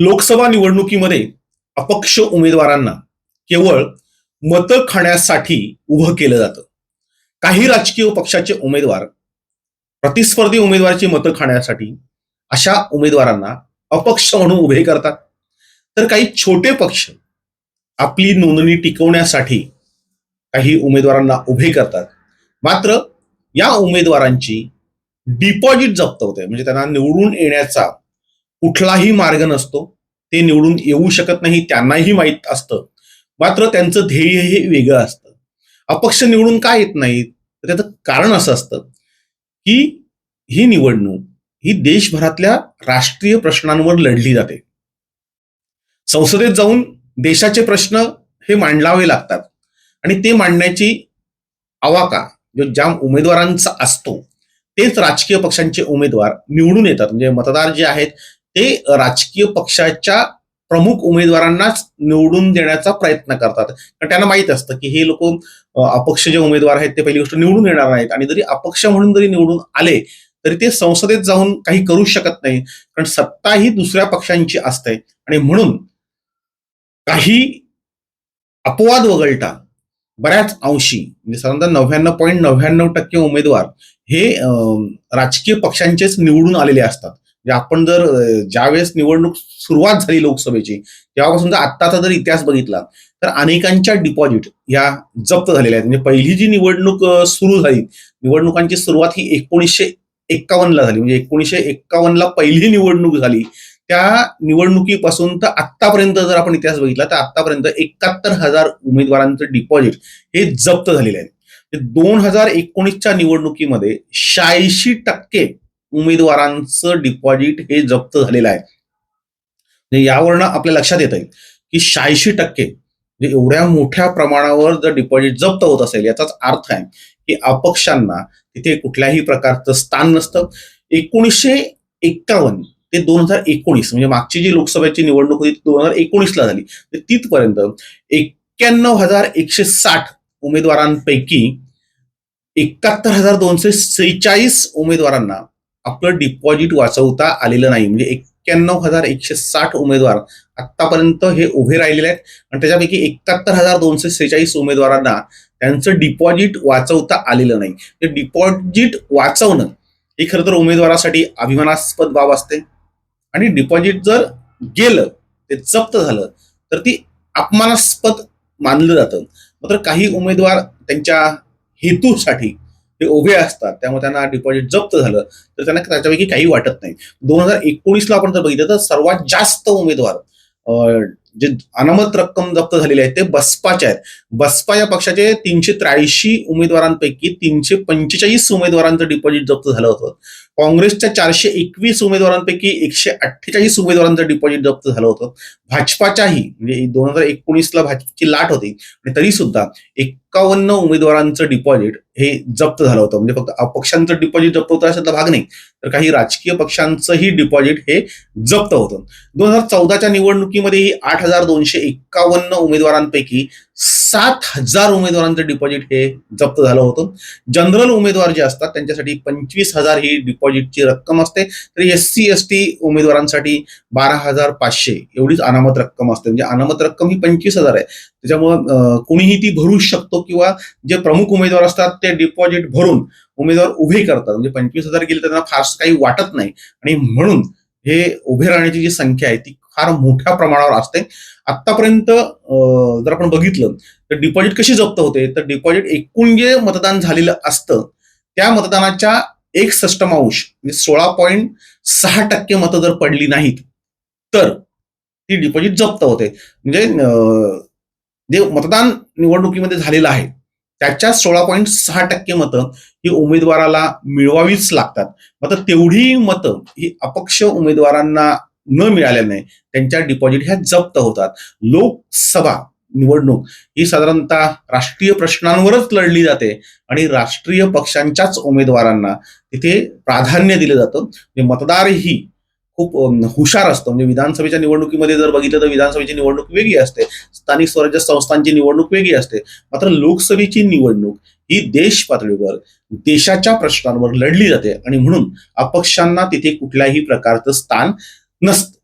लोकसभा निवडणुकीमध्ये अपक्ष उमेदवारांना केवळ मतं खाण्यासाठी उभं केलं जातं. काही राजकीय पक्षाचे उमेदवार प्रतिस्पर्धी उमेदवाराची मतं खाण्यासाठी अशा उमेदवारांना अपक्ष म्हणून उभे करतात. तर काही छोटे पक्ष आपली नोंदणी टिकवण्यासाठी काही उमेदवारांना उभे करतात. मात्र या उमेदवारांची डिपॉझिट जप्त होते. म्हणजे त्यांना निवडून येण्याचा कुठलाही मार्ग नसतो ते निवडून येऊ शकत नाही त्यांनाही माहीत असतं. मात्र त्यांचं ध्येय हे वेगळं असतं. अपक्ष निवडून का येत नाहीत? तर त्याचं कारण असं असतं की ही निवडणूक ही देशभरातल्या राष्ट्रीय प्रश्नांवर लढली जाते. संसदेत जाऊन देशाचे प्रश्न हे मांडलावे लागतात आणि ते मांडण्याची आवाका जो ज्या उमेदवारांचा असतो तेच राजकीय पक्षांचे उमेदवार निवडून येतात. म्हणजे मतदार जे आहेत ते राजकीय पक्षाच्या प्रमुख उमेदवारांनाच निवडून देण्याचा प्रयत्न करतात. कारण त्यांना माहीत असतं की हे लोक अपक्ष जे उमेदवार आहेत ते पहिली गोष्ट निवडून येणार नाहीत. आणि जरी अपक्ष म्हणून जरी निवडून आले तरी ते संसदेत जाऊन काही करू शकत नाही. कारण सत्ता ही दुसऱ्या पक्षांची असते. आणि म्हणून काही अपवाद वगळता बऱ्याच अंशी म्हणजे साधारणतः नव्याण्णव पॉईंट नव्याण्णव टक्के उमेदवार हे राजकीय पक्षांचेच निवडून आलेले असतात. म्हणजे आपण जर ज्यावेळेस निवडणूक सुरुवात झाली लोकसभेची तेव्हापासून जर आत्ताचा जर इतिहास बघितला तर अनेकांच्या डिपॉझिट या जप्त झालेल्या आहेत. म्हणजे पहिली जी निवडणूक सुरू झाली निवडणुकांची सुरुवात ही एकोणीसशे एक्कावन्नला झाली. म्हणजे एकोणीसशे एक्कावन्नला पहिली निवडणूक झाली. त्या निवडणुकीपासून तर आत्तापर्यंत जर आपण इतिहास बघितला तर आत्तापर्यंत एकाहत्तर हजार उमेदवारांचं डिपॉझिट हे जप्त झालेले आहे. म्हणजे दोन हजार एकोणीसच्या निवडणुकीमध्ये शहाऐंशी टक्के उमेदवारांचं डिपॉझिट हे जप्त झालेलं आहे. म्हणजे यावरनं आपल्या लक्षात येत आहे की शहाऐंशी टक्के म्हणजे एवढ्या मोठ्या प्रमाणावर जर डिपॉझिट जप्त होत असेल याचाच अर्थ आहे की अपक्षांना तिथे कुठल्याही प्रकारचं स्थान नसतं. एकोणीसशे एक्कावन्न ते दोन हजार एकोणीस म्हणजे मागची जी लोकसभेची निवडणूक होती दोन हजार एकोणीसला झाली. तर तिथपर्यंत एक्क्याण्णव हजार एकशे साठ उमेदवारांपैकी एकाहत्तर हजार दोनशे सेहेचाळीस उमेदवारांना आपलं डिपॉझिट वाचवता आलेलं नाही. म्हणजे एक्क्याण्णव हजार एकशे साठ उमेदवार आतापर्यंत हे उभे राहिलेले आहेत. आणि त्याच्यापैकी एकाहत्तर हजार दोनशे सेहेचाळीस उमेदवारांना त्यांचं डिपॉझिट वाचवता आलेलं नाही. म्हणजे ते डिपॉझिट वाचवणं ही खरं तर उमेदवारासाठी अभिमानास्पद बाब असते. आणि डिपॉझिट जर गेलं ते जप्त झालं तर ती अपमानास्पद मानलं जातं. मात्र काही उमेदवार त्यांच्या हेतूसाठी ते उभे असतात त्यामुळे त्यांना डिपॉझिट जप्त झालं तर त्यांना त्याच्यापैकी काही वाटत नाही. दोन हजार एकोणीसला आपण जर बघितलं तर सर्वात जास्त उमेदवार जे अनामत रक्कम जप्त झालेले आहेत ते बसपाचे आहेत. बसपा या पक्षाचे तीनशे त्र्याऐंशी उमेदवारांपैकी तीनशे पंचेचाळीस उमेदवारांचं डिपॉझिट जप्त झालं होतं. काँग्रेसच्या चारशे एकवीस उमेदवारांपैकी एकशे अठ्ठेचाळीस उमेदवारांचं डिपॉझिट जप्त झालं होतं. भाजपाच्याही म्हणजे दोन हजार एकोणीसला भाजपची लाट होती आणि तरी सुद्धा एक्कावन्न उमेदवारांचं डिपॉझिट हे जप्त झालं होतं. म्हणजे फक्त अपक्षांचं डिपॉझिट जप्त होतं अशातला भाग नाही. तर काही राजकीय पक्षांचंही डिपॉझिट हे जप्त होतं. दोन हजार चौदाच्या निवडणुकीमध्येही आठ हजार दोनशे एक्कावन्न उमेदवारांपैकी सात हजार उमेदवारांचं डिपॉझिट हे जप्त झालं होतं. जनरल उमेदवार जे असतात त्यांच्यासाठी पंचवीस हजार ही डिपॉझिटची रक्कम असते. तर एस सी एस टी उमेदवारांसाठी बारा हजार पाचशे एवढीच अनामत रक्कम असते. म्हणजे अनामत रक्कम ही पंचवीस हजार आहे. त्याच्यामुळं कोणीही ती भरू शकतो किंवा जे प्रमुख उमेदवार असतात ते डिपॉझिट भरून उमेदवार उभे करतात. म्हणजे पंचवीस हजार गेले तर त्यांना फारसं काही वाटत नाही. आणि म्हणून हे उभे राहण्याची जी संख्या आहे ती फार मोठ्या प्रमाणावर असते. आतापर्यंत जर आपण बघितलं तर डिपॉझिट कशी जप्त होते? तर डिपॉझिट एकूण जे मतदान झालेलं असतं त्या मतदानाच्या एक सष्टमांश म्हणजे सोळा पॉईंट सहा टक्के मतं जर पडली नाहीत तर ती डिपॉझिट जप्त होते. म्हणजे जे मतदान निवडणुकीमध्ये झालेलं आहे त्याच्या सोळा पॉईंट सहा टक्के मतं ही उमेदवाराला मिळवावीच लागतात. मात्र तेवढी मतं ही अपक्ष उमेदवारांना न मिळाल्याने त्यांच्या डिपॉझिट ह्या जप्त होतात. लोकसभा निवडणूक ही साधारणतः राष्ट्रीय प्रश्नांवरच लढली जाते आणि राष्ट्रीय पक्षांच्याच उमेदवारांना तिथे प्राधान्य दिलं जातं. म्हणजे मतदारही खूप हुशार असतो. म्हणजे विधानसभेच्या निवडणुकीमध्ये जर बघितलं तर विधानसभेची निवडणूक वेगळी असते. स्थानिक स्वराज्य संस्थांची निवडणूक वेगळी असते. मात्र लोकसभेची निवडणूक ही देश पातळीवर देशाच्या प्रश्नांवर लढली जाते. आणि म्हणून अपक्षांना तिथे कुठल्याही प्रकारचं स्थान नसतं